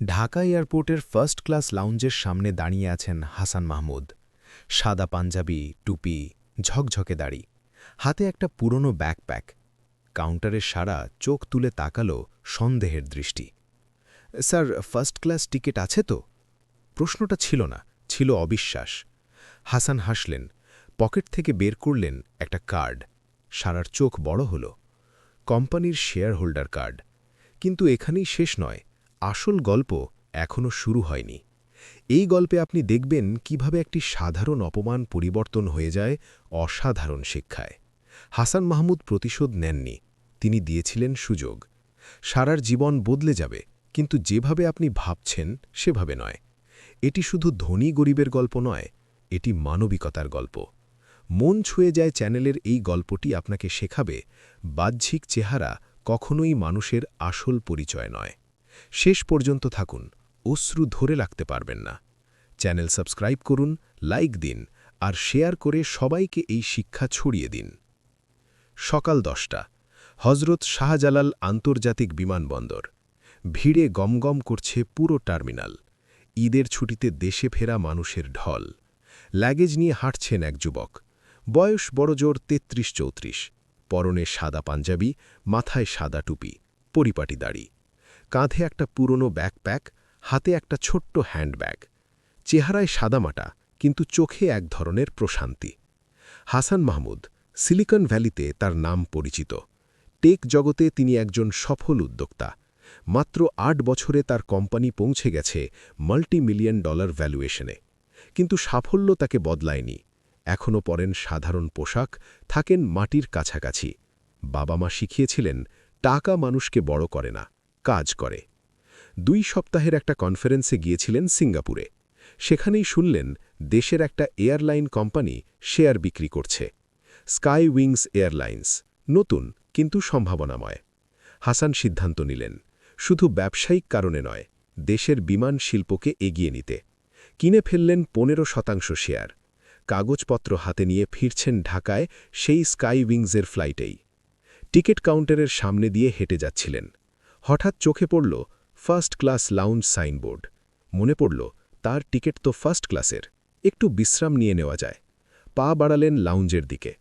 ঢাকা এয়ারপোর্টের first class লাউঞ্জের সামনে দাঁড়িয়ে আছেন হাসান মাহমুদ। সাদা পাঞ্জাবি, টুপি, ঝকঝকে দাড়ি, হাতে একটা পুরনো ব্যাকপ্যাক কাউন্টারের সারা চোখ তুলে তাকালো সন্দেহের দৃষ্টি। স্যার ফার্স্ট ক্লাস টিকিট আছে তো? প্রশ্নটা ছিল না, ছিল অবিশ্বাস। হাসান হাসলেন, পকেট থেকে বের করলেন একটা কার্ড সারার চোখ বড় হল। কোম্পানির শেয়ার হোল্ডার কার্ড কিন্তু এখানেই শেষ নয় আসল গল্প এখনও শুরু হয়নি। এই গল্পে আপনি দেখবেন কীভাবে একটি সাধারণ অপমান পরিবর্তন হয়ে যায় অসাধারণ শিক্ষায়। হাসান মাহমুদ প্রতিশোধ নেননি, তিনি দিয়েছিলেন সুযোগ। সারার জীবন বদলে যাবে, কিন্তু যেভাবে আপনি ভাবছেন সেভাবে নয়। এটি শুধু ধনী গরিবের গল্প নয়, এটি মানবিকতার গল্প। মন ছুঁয়ে যায় চ্যানেলের এই গল্পটি আপনাকে শেখাবে, বাহ্যিক চেহারা কখনোই মানুষের আসল পরিচয় নয়। শেষ পর্যন্ত থাকুন, অশ্রু ধরে রাখতে পারবেন না। চ্যানেল সাবস্ক্রাইব করুন, লাইক দিন, আর শেয়ার করে সবাইকে এই শিক্ষা ছড়িয়ে দিন। সকাল দশটা হজরত শাহজালাল আন্তর্জাতিক বিমানবন্দর। ভিড়ে গমগম করছে পুরো টার্মিনাল। ঈদের ছুটিতে দেশে ফেরা মানুষের ঢল। লাগেজ নিয়ে হাঁটছেন এক যুবক। বয়স বড়জোর তেত্রিশ চৌত্রিশ। পরনে সাদা পাঞ্জাবি, মাথায় সাদা টুপি, পরিপাটি দাড়ি। কাঁধে একটা পুরনো ব্যাকপ্যাক, হাতে একটা ছোট্ট হ্যান্ডব্যাগ। চেহারায় সাদামাটা, কিন্তু চোখে এক ধরনের প্রশান্তি। হাসান মাহমুদ, সিলিকন ভ্যালিতে তার নাম পরিচিত। টেক জগতে তিনি একজন সফল উদ্যোক্তা। মাত্র আট বছরে তার কোম্পানি পৌঁছে গেছে মাল্টি মিলিয়ন ডলার ভ্যালুয়েশনে। কিন্তু সাফল্য তাকে বদলায়নি। এখনও পরেন সাধারণ পোশাক, থাকেন মাটির কাছাকাছি। বাবা মা শিখিয়েছিলেন, টাকা মানুষকে বড় করে না। কাজ করে। দুই সপ্তাহের একটা কনফারেন্সে গিয়েছিলেন সিঙ্গাপুরে। সেখানেই শুনলেন দেশের একটা এয়ারলাইন কোম্পানি শেয়ার বিক্রি করছে। Sky Wings Airlines. নতুন, কিন্তু সম্ভাবনাময়। হাসান সিদ্ধান্ত নিলেন, শুধু ব্যবসায়িক কারণে নয়, দেশের বিমান শিল্পকে এগিয়ে নিতে। কিনে ফেললেন পনেরো শতাংশ শেয়ার। কাগজপত্র হাতে নিয়ে ফিরছেন ঢাকায় সেই স্কাই উইংসের ফ্লাইটেই। টিকিট কাউন্টারের সামনে দিয়ে হেঁটে যাচ্ছিলেন। হঠাৎ চোখে পড়ল ফার্স্ট ক্লাস লাউঞ্জ সাইনবোর্ড। মনে পড়ল, তার টিকিট তো ফার্স্ট ক্লাসের। একটু বিশ্রাম নিয়ে নেওয়া যায়। পা বাড়ালেন লাউঞ্জের দিকে।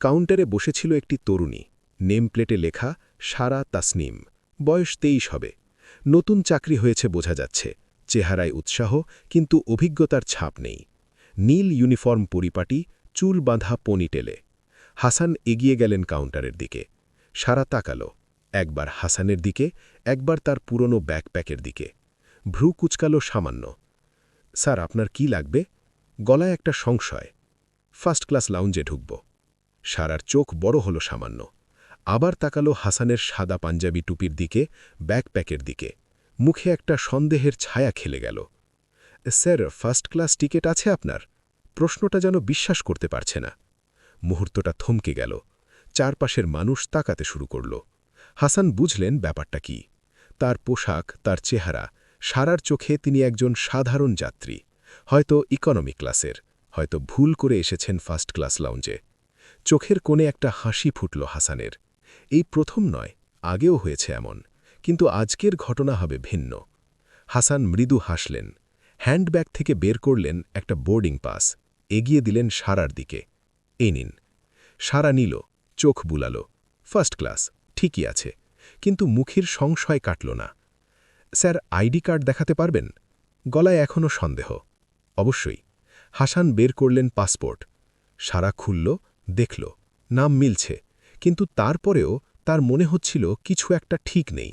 কাউন্টারে বসেছিল একটি তরুণী। নেম প্লেটে লেখা, সারা তাসনিম। বয়স তেইশ হবে। নতুন চাকরি হয়েছে বোঝা যাচ্ছে। চেহারায় উৎসাহ, কিন্তু অভিজ্ঞতার ছাপ নেই। নীল ইউনিফর্ম পরিপাটি, চুল বাঁধা পনিটেলে। হাসান এগিয়ে গেলেন কাউন্টারের দিকে। সারা তাকালো। একবার হাসানের দিকে, একবার তার পুরনো ব্যাকপ্যাকের দিকে। ভ্রু কুচকালো সামান্য। স্যার, আপনার কি লাগবে? গলায় একটা সংশয়। ফার্স্ট ক্লাস লাউঞ্জে ঢুকব। সারার চোখ বড় হলো সামান্য। আবার তাকালো হাসানের সাদা পাঞ্জাবি টুপির দিকে, ব্যাকপ্যাকের দিকে। মুখে একটা সন্দেহের ছায়া খেলে গেল। স্যার, ফার্স্ট ক্লাস টিকিট আছে আপনার? প্রশ্নটা যেন বিশ্বাস করতে পারছে না। মুহূর্তটা থমকে গেল। চারপাশের মানুষ তাকাতে শুরু করল। হাসান বুঝলেন ব্যাপারটা কি। তার পোশাক, তার চেহারা, সারার চোখে তিনি একজন সাধারণ যাত্রী, হয়তো ইকোনমি ক্লাসের হয়তো ভুল করে এসেছেন ফার্স্ট ক্লাস লাউঞ্জে চোখের কোণে একটা হাসি ফুটল হাসানের। এই প্রথম নয়, আগেও হয়েছে এমন, কিন্তু আজকের ঘটনা হবে ভিন্ন। হাসান মৃদু হাসলেন হ্যান্ডব্যাগ থেকে বের করলেন একটা বোর্ডিং পাস এগিয়ে দিলেন সারার দিকে। এ নিন। সারা নিল, চোখ বুলালো ফার্স্ট ক্লাস ঠিকই আছে, কিন্তু মুখের সংশয় কাটল না। স্যার, আইডি কার্ড দেখাতে পারবেন? গলায় এখনও সন্দেহ। অবশ্যই। হাসান বের করলেন পাসপোর্ট। সারা খুলল, দেখল, নাম মিলছে, কিন্তু তারপরেও তার মনে হচ্ছিল কিছু একটা ঠিক নেই।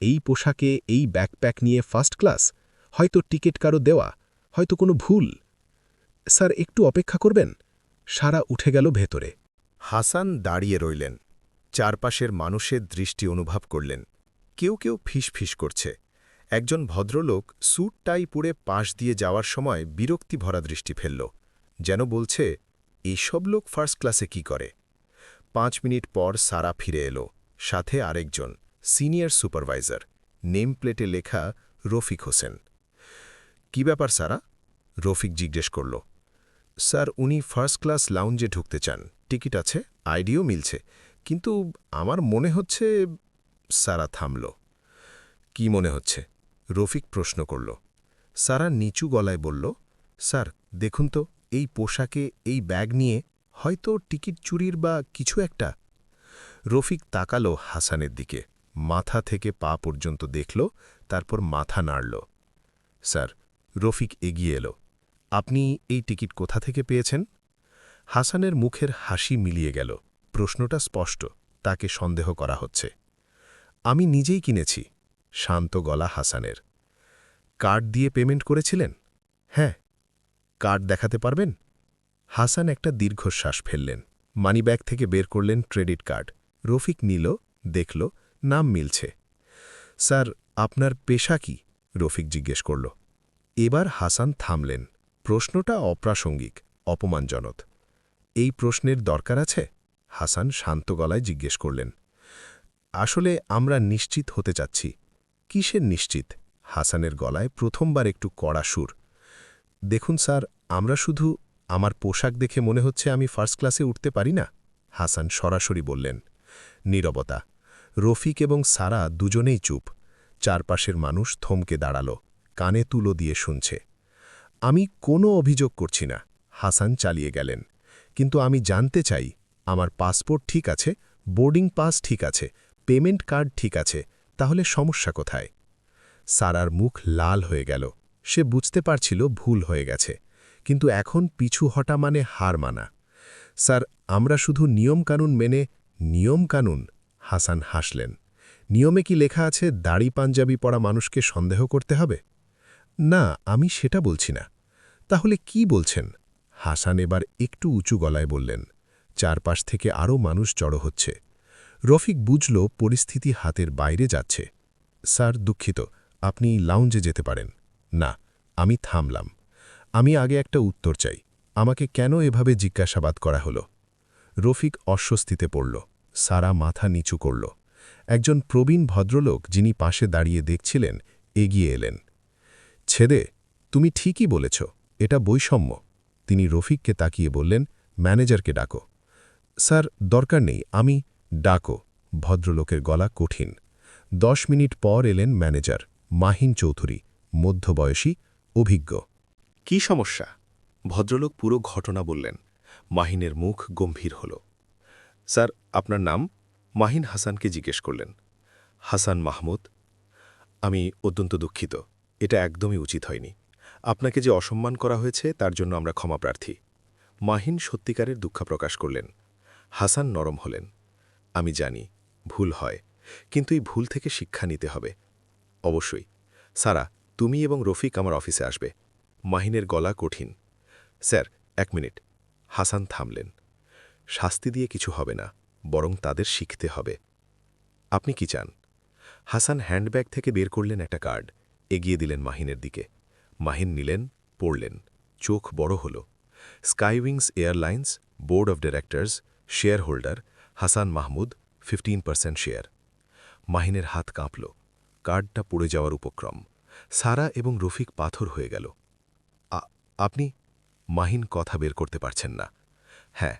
এই পোশাকে এই ব্যাকপ্যাক নিয়ে ফার্স্ট ক্লাস? হয়তো টিকিট কারও দেওয়া, হয়তো কোনো ভুল। স্যার, একটু অপেক্ষা করবেন? সারা উঠে গেল ভেতরে। হাসান দাঁড়িয়ে রইলেন। চারপাশের মানুষের দৃষ্টি অনুভব করলেন। কেউ কেউ ফিস করছে। একজন ভদ্রলোক স্যুট টাই পুড়ে পাশ দিয়ে যাওয়ার সময় বিরক্তি ভরা দৃষ্টি ফেলল, যেন বলছে, এইসব লোক ফার্স্ট ক্লাসে কি করে? পাঁচ মিনিট পর সারা ফিরে এলো, সাথে আরেকজন, সিনিয়র সুপারভাইজার, নেম প্লেটে লেখা রফিক হোসেন। কি ব্যাপার সারা? রফিক জিজ্ঞেস করল। স্যার, উনি ফার্স্ট ক্লাস লাউঞ্জে ঢুকতে চান। টিকিট আছে? আইডিও মিলছে। কিন্তু আমার মনে হচ্ছে সারা থামল। কি মনে হচ্ছে? রফিক প্রশ্ন করল। সারা নিচু গলায় বলল, স্যার, দেখুন তো, এই পোশাকে এই ব্যাগ নিয়ে হয়তো টিকিট চুরির বা কিছু একটা? রফিক তাকালো হাসানের দিকে, মাথা থেকে পা পর্যন্ত দেখল, তারপর মাথা নাড়ল। স্যার, রফিক এগিয়ে এলো, আপনি এই টিকিট কোথা থেকে পেয়েছেন? হাসানের মুখের হাসি মিলিয়ে গেল। প্রশ্নটা স্পষ্ট, তাকে সন্দেহ করা হচ্ছে। আমি নিজেই কিনেছি, শান্ত গলা হাসানের। কার্ড দিয়ে পেমেন্ট করেছিলেন? হ্যাঁ। কার্ড দেখাতে পারবেন? হাসান একটা দীর্ঘশ্বাস ফেললেন। মানিব্যাগ থেকে বের করলেন ক্রেডিট কার্ড। রফিক নিল, দেখল, নাম মিলছে। স্যার, আপনার পেশা কি? রফিক জিজ্ঞেস করল। এবার হাসান থামলেন। প্রশ্নটা অপ্রাসঙ্গিক, অপমানজনক। এই প্রশ্নের দরকার আছে? হাসান শান্ত গলায় জিজ্ঞেস করলেন, আসলে আমরা নিশ্চিত হতে চাচ্ছি। কিসের নিশ্চিত? হাসানের গলায় প্রথমবার একটু কড়া সুর। দেখুন স্যার, আমরা শুধু আমার পোশাক দেখে মনে হচ্ছে আমি ফার্স্ট ক্লাসে উঠতে পারি না। হাসান সরাসরি বললেন, নীরবতা, রফিক এবং সারা দুজনেই চুপ। চারপাশের মানুষ থমকে দাঁড়াল, কানে তুলো দিয়ে শুনছে। আমি কোনো অভিযোগ করছি না। হাসান চালিয়ে গেলেন, কিন্তু আমি জানতে চাই আমার পাসপোর্ট ঠিক আছে, বোর্ডিং পাস ঠিক আছে, পেমেন্ট কার্ড ঠিক আছে, তাহলে সমস্যা কোথায়? সারার মুখ লাল হয়ে গেল। সে বুঝতে পারছিল ভুল হয়ে গেছে, কিন্তু এখন পিছু হটা মানে হার মানা। স্যার, আমরা শুধু নিয়মকানুন মেনে নিয়মকানুন হাসান হাসলেন। নিয়মে কি লেখা আছে, দাড়ি পাঞ্জাবি পরা মানুষকে সন্দেহ করতে হবে? না, আমি সেটা বলছি না। তাহলে কি বলছেন? হাসান এবার একটু উঁচু গলায় বললেন। চারপাশ থেকে আরও মানুষ জড়ো হচ্ছে। রফিক বুঝল পরিস্থিতি হাতের বাইরে যাচ্ছে। স্যার, দুঃখিত। আপনি লাউঞ্জে যেতে পারেন। না, আমি থামলাম। আমি আগে একটা উত্তর চাই। আমাকে কেন এভাবে জিজ্ঞাসাবাদ করা হলো? রফিক অস্বস্তিতে পড়ল। সারা মাথা নিচু করল। একজন প্রবীণ ভদ্রলোক যিনি পাশে দাঁড়িয়ে দেখছিলেন, এগিয়ে এলেন। ছেদে, তুমি ঠিকই বলেছ। এটা বৈষম্য। তিনি রফিককে তাকিয়ে বললেন, ম্যানেজারকে ডাকো। স্যার, দরকার নেই, আমি ডাকো। ভদ্রলোকের গলা কঠিন। দশ মিনিট পর এলেন ম্যানেজার, মাহিন চৌধুরী, মধ্যবয়সী, অভিজ্ঞ। কি সমস্যা? ভদ্রলোক পুরো ঘটনা বললেন। মাহিনের মুখ গম্ভীর হল। স্যার, আপনার নাম? মাহিন হাসানকে জিজ্ঞেস করলেন। হাসান মাহমুদ, আমি অত্যন্ত দুঃখিত, এটা একদমই উচিত হয়নি। আপনাকে যে অসম্মান করা হয়েছে, তার জন্য আমরা ক্ষমা প্রার্থী। মাহিন সত্যিকারের দুঃখ প্রকাশ করলেন। হাসান নরম হলেন। আমি জানি, ভুল হয়, কিন্তু এই ভুল থেকে শিক্ষা নিতে হবে। অবশ্যই। সারা, তুমি এবং রফিক আমার অফিসে আসবে। মাহিনের গলা কঠিন। স্যার, এক মিনিট। হাসান থামলেন। শাস্তি দিয়ে কিছু হবে না, বরং তাদের শিখতে হবে। আপনি কি চান? হাসান হ্যান্ডব্যাগ থেকে বের করলেন একটা কার্ড। এগিয়ে দিলেন মাহিনের দিকে। মাহিন নিলেন, পড়লেন। চোখ বড় হল। Sky Wings Airlines, board of directors shareholder Hasan Mahmud fifteen percent share. মাহিনের হাত কাঁপল। কার্ডটা পড়ে যাওয়ার উপক্রম। সারা এবং রফিক পাথর হয়ে গেল। আপনি মাহিন কথা বের করতে পারছেন না। হ্যাঁ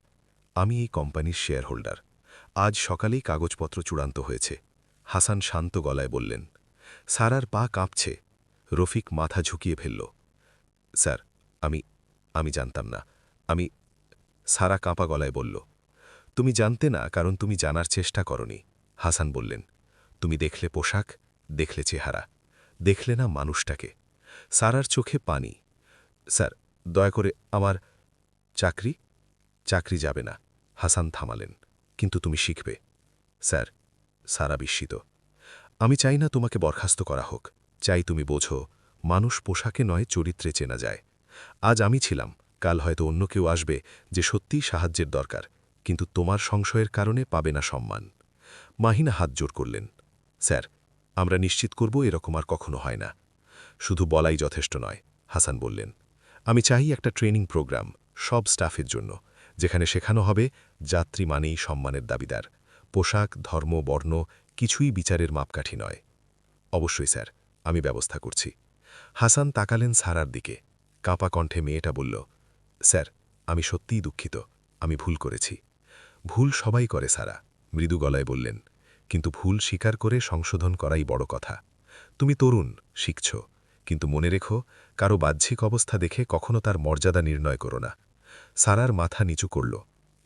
আমি এই কোম্পানির শেয়ার হোল্ডার আজ সকালেই কাগজপত্র চূড়ান্ত হয়েছে। হাসান শান্ত গলায় বললেন, সারার পা কাঁপছে। রফিক মাথা ঝুঁকিয়ে ফেলল, স্যার, আমি আমি জানতাম না। আমি সারা কাঁপা গলায় বলল তুমি জানতে না, কারণ তুমি জানার চেষ্টা করনি, হাসান বললেন। তুমি দেখলে পোশাক, দেখলে চেহারা, দেখলে না মানুষটাকে। সারার চোখে পানি। স্যার, দয়া করে আমার চাকরি? চাকরি যাবে না, হাসান থামালেন। কিন্তু তুমি শিখবে। স্যার, সারা বিস্মিত। আমি চাই না তোমাকে বরখাস্ত করা হোক। চাই তুমি বোঝো, মানুষ পোশাকে নয়, চরিত্রে চেনা যায়। আজ আমি ছিলাম, কাল হয়তো অন্য কেউ আসবে, যে সত্যিই সাহায্যের দরকার। কিন্তু তোমার সংশয়ের কারণে পাবে না সম্মান। মাহিনা হাত জোর করলেন, স্যার, আমরা নিশ্চিত করব এরকম আর কখনো হয় না। শুধু বলাই যথেষ্ট নয়, হাসান বললেন। আমি চাই একটা ট্রেনিং প্রোগ্রাম, সব স্টাফের জন্য, যেখানে শেখানো হবে যাত্রী মানেই সম্মানের দাবিদার। পোশাক, ধর্ম, বর্ণ, কিছুই বিচারের মাপকাঠি নয়। অবশ্যই, স্যার, আমি ব্যবস্থা করছি। হাসান তাকালেন সারার দিকে। কাঁপা কণ্ঠে মেয়েটা বলল, স্যার, আমি সত্যিই দুঃখিত, আমি ভুল করেছি। ভুল সবাই করে, সারা। মৃদু গলায় বললেন, কিন্তু ভুল স্বীকার করে সংশোধন করাই বড় কথা। তুমি তরুণ, শিখছ। কিন্তু মনে রেখো, কারও বাহ্যিক অবস্থা দেখে কখনো তার মর্যাদা নির্ণয় করো না। সারার মাথা নিচু করল,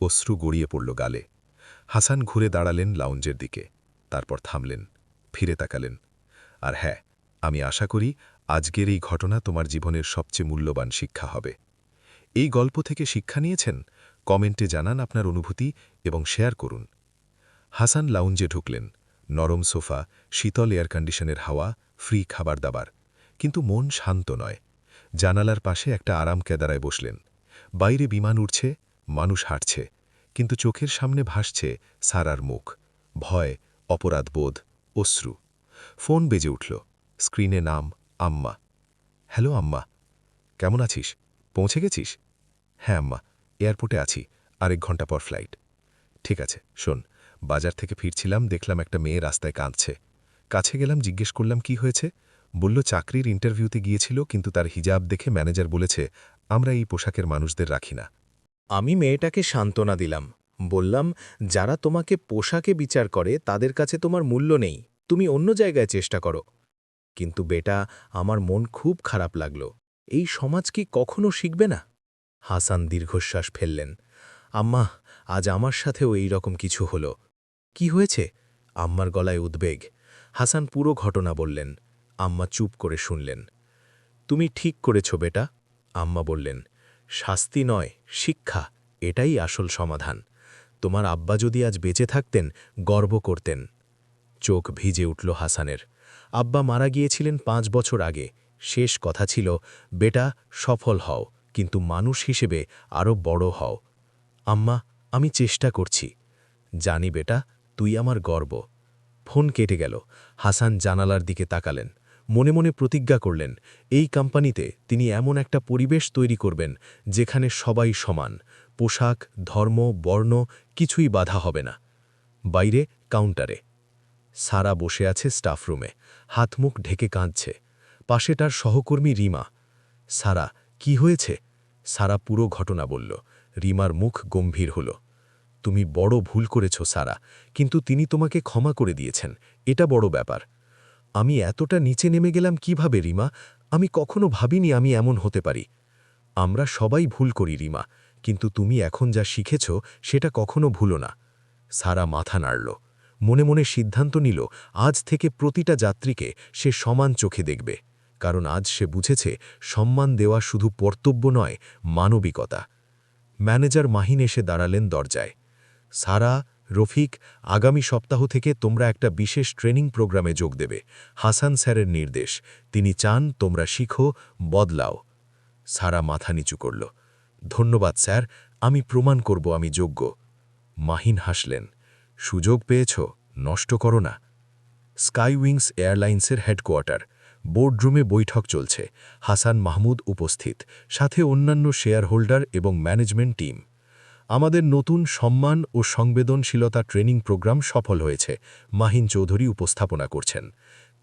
অশ্রু গড়িয়ে পড়ল গালে। হাসান ঘুরে দাঁড়ালেন লাউঞ্জের দিকে। তারপর থামলেন, ফিরে তাকালেন। আর হ্যাঁ আমি আশা করি আজকের এই ঘটনা তোমার জীবনের সবচেয়ে মূল্যবান শিক্ষা হবে। এই গল্প থেকে শিক্ষা নিয়েছেন? কমেন্টে জানান আপনার অনুভূতি এবং শেয়ার করুন। হাসান লাউঞ্জে ঢুকলেন। নরম সোফা, শীতল এয়ার কন্ডিশনের হাওয়া ফ্রি খাবার দাবার। কিন্তু মন শান্ত নয়। জানালার পাশে একটা আরাম কেদারায় বসলেন। বাইরে বিমান উঠছে মানুষ হাঁটছে। কিন্তু চোখের সামনে ভাসছে সারার মুখ। ভয় অপরাধবোধ অশ্রু। ফোন বেজে উঠল। স্ক্রিনে নাম, আম্মা। হ্যালো, আম্মা। কেমন আছিস? পৌঁছে গেছিস? হ্যাঁ আম্মা। এয়ারপোর্টে আছি, আরেক ঘণ্টা পর ফ্লাইট। ঠিক আছে, শোন, বাজার থেকে ফিরছিলাম, দেখলাম একটা মেয়ে রাস্তায় কাঁদছে। কাছে গেলাম, জিজ্ঞেস করলাম, কি হয়েছে? বলল, চাকরির ইন্টারভিউতে গিয়েছিল, কিন্তু তার হিজাব দেখে ম্যানেজার বলেছে, আমরা এই পোশাকের মানুষদের রাখি না। আমি মেয়েটাকে সান্ত্বনা দিলাম। বললাম, যারা তোমাকে পোশাকে বিচার করে, তাদের কাছে তোমার মূল্য নেই। তুমি অন্য জায়গায় চেষ্টা করো। কিন্তু বেটা, আমার মন খুব খারাপ লাগল। এই সমাজ কি কখনো শিখবে না? হাসান দীর্ঘশ্বাস ফেললেন। আম্মা, আজ আমার সাথেও এই রকম কিছু হলো। কি হয়েছে? আম্মার গলায় উদ্বেগ। হাসান পুরো ঘটনা বললেন। আম্মা চুপ করে শুনলেন। তুমি ঠিক করেছ বেটা, আম্মা বললেন। শাস্তি নয়, শিক্ষা, এটাই আসল সমাধান। তোমার আব্বা যদি আজ বেঁচে থাকতেন, গর্ব করতেন। চোখ ভিজে উঠল হাসানের। আব্বা মারা গিয়েছিলেন পাঁচ বছর আগে। শেষ কথা ছিল, বেটা, সফল হও। কিন্তু মানুষ হিসেবে আরও বড় হও। আম্মা, আমি চেষ্টা করছি। জানি বেটা, তুই আমার গর্ব। ফোন কেটে গেল। হাসান জানালার দিকে তাকালেন। মনে মনে প্রতিজ্ঞা করলেন, এই কোম্পানিতে তিনি এমন একটা পরিবেশ তৈরি করবেন যেখানে সবাই সমান। পোশাক, ধর্ম, বর্ণ, কিছুই বাধা হবে না। বাইরে কাউন্টারে। সারা বসে আছে স্টাফরুমে হাত মুখ ঢেকে কাঁদছে। পাশে তার সহকর্মী রিমা। সারা, কি হয়েছে? সারা পুরো ঘটনা বলল। রিমার মুখ গম্ভীর হল। তুমি বড় ভুল করেছ, সারা, কিন্তু তিনি তোমাকে ক্ষমা করে দিয়েছেন। এটা বড় ব্যাপার। আমি এতটা নিচে নেমে গেলাম কীভাবে, রিমা? আমি কখনো ভাবিনি আমি এমন হতে পারি। আমরা সবাই ভুল করি, রিমা, কিন্তু তুমি এখন যা শিখেছ, সেটা কখনো ভুলো না। সারা মাথা নাড়ল। মনে মনে সিদ্ধান্ত নিল, আজ থেকে প্রতিটা যাত্রীকে সে সমান চোখে দেখবে। কারণ আজ সে বুঝেছে সম্মান দেওয়া শুধু কর্তব্য নয়, মানবিকতা। ম্যানেজার মাহিন এসে দাঁড়ালেন দরজায়। সারা, রফিক, আগামী সপ্তাহ থেকে তোমরা একটা বিশেষ ট্রেনিং প্রোগ্রামে যোগ দেবে, হাসান স্যারের নির্দেশ। তিনি চান তোমরা শিখো, বদলাও। সারা মাথা নিচু করল। ধন্যবাদ স্যার, আমি প্রমাণ করব আমি যোগ্য। মাহিন হাসলেন। সুযোগ পেয়েছ, নষ্ট করো না। স্কাইউইংস এয়ারলাইন্সের হেডকোয়ার্টার। বোর্ডরুমে বৈঠক চলছে। হাসান মাহমুদ উপস্থিত, সাথে অন্যান্য শেয়ার হোল্ডার এবং ম্যানেজমেন্ট টিম। আমাদের নতুন সম্মান ও সংবেদনশীলতা ট্রেনিং প্রোগ্রাম সফল হয়েছে, মাহিন চৌধুরী উপস্থাপনা করছেন।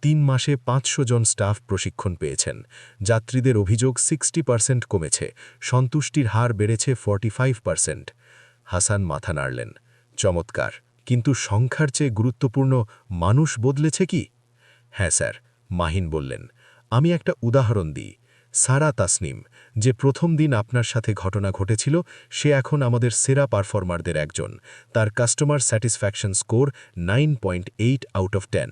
তিন মাসে পাঁচশো জন স্টাফ প্রশিক্ষণ পেয়েছেন। যাত্রীদের অভিযোগ সিক্সটি পার্সেন্ট কমেছে, সন্তুষ্টির হার বেড়েছে ফর্টি ফাইভ পার্সেন্ট। হাসান মাথা নাড়লেন, চমৎকার, কিন্তু সংখ্যার চেয়ে গুরুত্বপূর্ণ মানুষ বদলেছে কি? হ্যাঁ স্যার মাহিন বললেন, আমি একটা উদাহরণ দিই। সারা তাসনিম, যে প্রথম দিন আপনার সাথে ঘটনা ঘটেছিল, সে এখন আমাদের সেরা পারফর্মারদের একজন। তার customer satisfaction score nine point eight out of ten.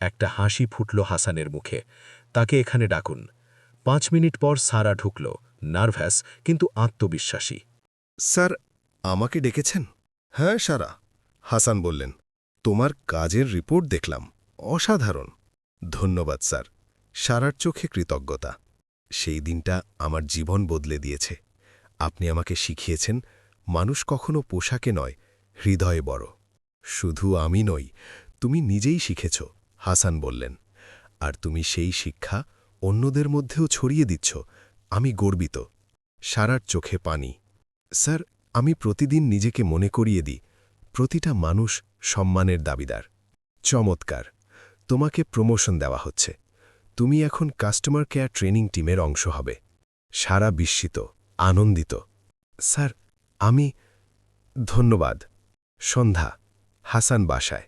একটা হাসি ফুটল হাসানের মুখে। তাকে এখানে ডাকুন। পাঁচ মিনিট পর সারা ঢুকল, নার্ভাস, কিন্তু আত্মবিশ্বাসী। স্যার, আমাকে ডেকেছেন? হ্যাঁ সারা, হাসান বললেন। তোমার কাজের রিপোর্ট দেখলাম। অসাধারণ। ধন্যবাদ, স্যার। সারার চোখে কৃতজ্ঞতা। সেই দিনটা আমার জীবন বদলে দিয়েছে। আপনি আমাকে শিখিয়েছেন, মানুষ কখনো পোশাকে নয়, হৃদয়ে বড়। শুধু আমি নই, তুমি নিজেই শিখেছ, হাসান বললেন। আর তুমি সেই শিক্ষা অন্যদের মধ্যেও ছড়িয়ে দিচ্ছ, আমি গর্বিত। সারার চোখে পানি। স্যার, আমি প্রতিদিন নিজেকে মনে করিয়ে দিই, প্রতিটা মানুষ সম্মানের দাবিদার। চমৎকার। তোমাকে প্রমোশন দেওয়া হচ্ছে। তুমি এখন কাস্টমার কেয়ার ট্রেনিং টিমের অংশ হবে। সারা বিস্মিত, আনন্দিত। স্যার, আমি ধন্যবাদ। সন্ধ্যা, হাসান বাসায়।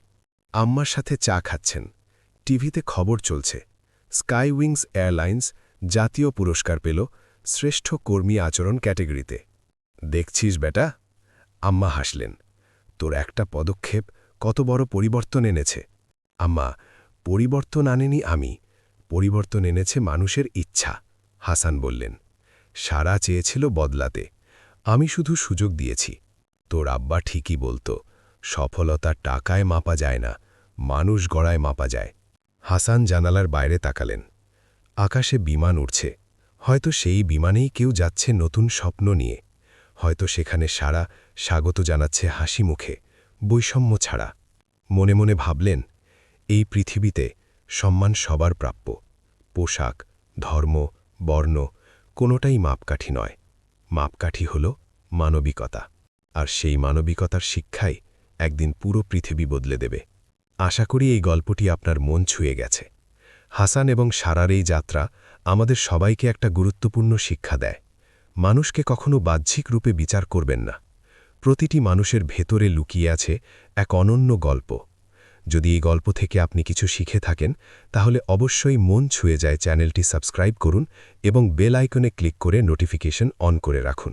আম্মার সাথে চা খাচ্ছেন। টিভিতে খবর চলছে। স্কাইউইংস এয়ারলাইন্স জাতীয় পুরস্কার পেল শ্রেষ্ঠ কর্মী আচরণ ক্যাটেগরিতে। দেখছিস বেটা? আম্মা হাসলেন। তোর একটা পদক্ষেপ কত বড় পরিবর্তন এনেছে। আম্মা পরিবর্তন আনেনি আমি, পরিবর্তন এনেছে মানুষের ইচ্ছা, হাসান বললেন। সারা চেয়েছিল বদলাতে। আমি শুধু সুযোগ দিয়েছি। তোর আব্বা ঠিকই বলতো সফলতা টাকায় মাপা যায় না, মানুষ গড়ায় মাপা যায়। হাসান জানালার বাইরে তাকালেন। আকাশে বিমান উড়ছে। হয়তো সেই বিমানেই কেউ যাচ্ছে নতুন স্বপ্ন নিয়ে। হয়তো সেখানে সারা স্বাগত জানাচ্ছে হাসি মুখে, বৈষম্য ছাড়া। মনে মনে ভাবলেন এই পৃথিবীতে সম্মান সবার প্রাপ্য। পোশাক, ধর্ম, বর্ণ কোনোটাই মাপকাঠি নয়। মাপকাঠি হল মানবিকতা। আর সেই মানবিকতার শিক্ষাই একদিন পুরো পৃথিবী বদলে দেবে। আশা করি এই গল্পটি আপনার মন ছুঁয়ে গেছে। হাসান এবং সারার এই যাত্রা আমাদের সবাইকে একটা গুরুত্বপূর্ণ শিক্ষা দেয়। মানুষকে কখনো বাহ্যিক রূপে বিচার করবেন না। প্রতিটি মানুষের ভেতরে লুকিয়ে আছে এক অনন্য গল্প। যদি এই গল্প থেকে আপনি কিছু শিখে থাকেন, তাহলে অবশ্যই মন ছুঁয়ে যায় চ্যানেলটি সাবস্ক্রাইব করুন এবং বেল আইকনে ক্লিক করে নোটিফিকেশন অন করে রাখুন।